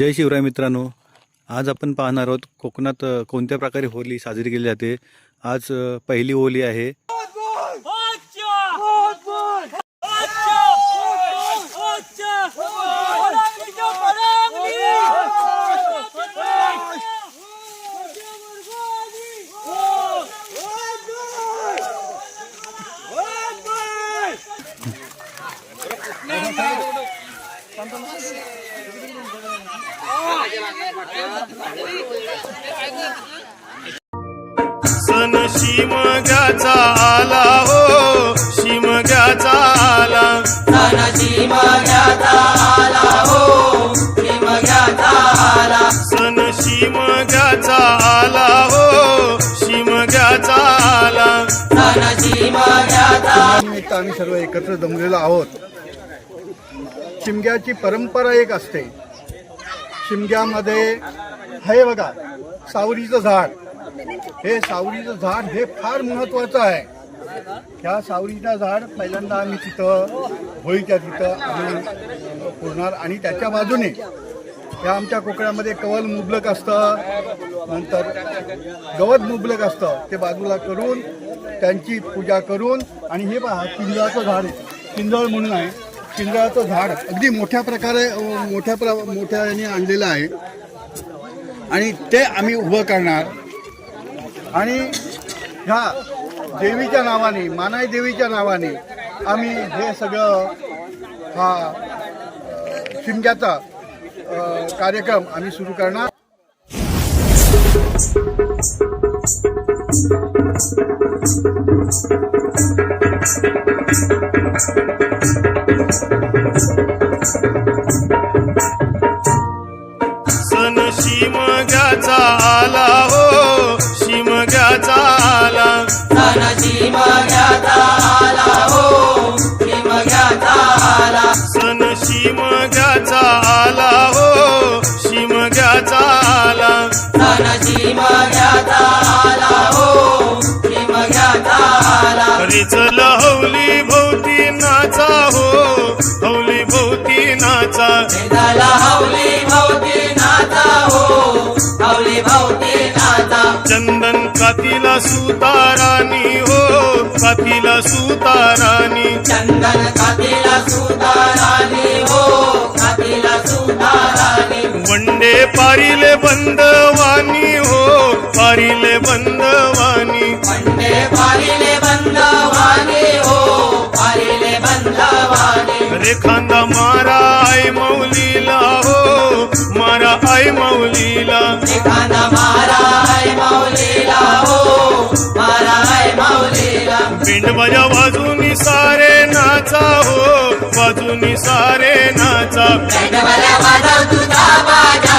जय शिवराय मित्रांनो. आज आपण पाहणार आहोत कोकणात कोणत्या प्रकारे होली साजरी केली जाते. आज पहिली होली आहे. सण शिमग्याचा आला हो शिमग्याचा आला. सणाची मर्यादा आला हो श्रीमर्यादा आला. सण शिमग्याचा आला हो शिमग्याचा आला. मर्यादा निमित्त आम्ही सर्व एकत्र जमलेलो आहोत. शिमग्याची परंपरा एक असते. शिमग्यामध्ये हे बघा सावरीचं झाड. हे सावरीचं झाड हे फार महत्वाचं आहे. ह्या सावरीचं झाड पहिल्यांदा आम्ही तिथं होळीच्या तिथं आम्ही पुरणार आणि त्याच्या बाजूने ह्या आमच्या कोकणामध्ये कवल मुबलक असतं. नंतर गवत मुबलक असतं. ते बाजूला करून त्यांची पूजा करून आणि हे पहा किंजळाचं झाड आहे. किंजळ म्हणून आहे. किंजळाचं झाड अगदी मोठ्या प्रकारे मोठ्या प्र मोठ्या याने आणलेलं आहे. आणि ते आम्ही उभं करणार. आणि ह्या देवीच्या नावाने मानाई देवीच्या नावाने आम्ही हे सगळं हा शिमग्याचा कार्यक्रम आम्ही सुरू करणार. सण शिमग्याचा आला हो शिमग्याचा आला. सणाची मर्यादा आला हो श्रीमर्यादा आला. सण शिमग्याचा आला हो शिमग्याचा आला. सणाची मर्यादा आला हो श्रीमर्यादा आला. कातीला सुतारानी हो कातीला सुतारानी. चंदन कातीला सुताराणी हो कातीला सुताराणी वंडे पारिले बंदवानी हो पारिले बंदवानी. वंदे पारिले बंधवाने हो पारिले बंधवाने रे खांदा मारा आई मौलीला हो मारा आई मौलीला. एखादा पिंड बजा वाजूनी सारे नाचा हो वाजूनी सारे नाचा. बंडवाला वाजव तुझा बाजा.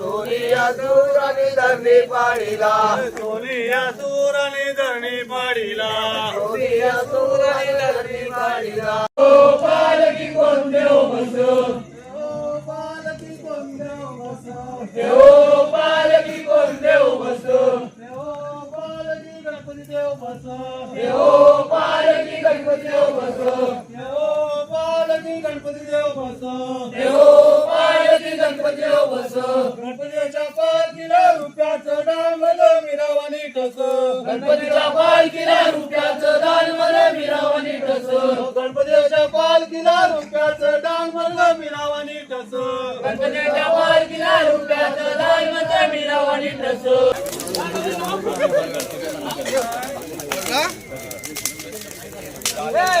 ಸೂರ್ಯ ದೂರನಿ ಧರಣಿ ಪಾಡಿಲ ಸೂರ್ಯ ದೂರನಿ ಧರಣಿ ಪಾಡಿಲ ಸೂರ್ಯ ದೂರನಿ ಧರಣಿ ಪಾಡಿಲ ಪಾಲಕಿ ಕೊಂದೆ ಹೊಸ ಪಾಲಕಿ ಕೊಂದೆ ಹೊಸ टस गणपतीच्या पालखीला रुपयाचं दान मला मिरावानी टस गणपतीच्या पालखीला रुपयाचं दान मला मिरावानी टस गणपतीच्या पालखीला रुपयाचं दान मला मिरावानी टस आवाज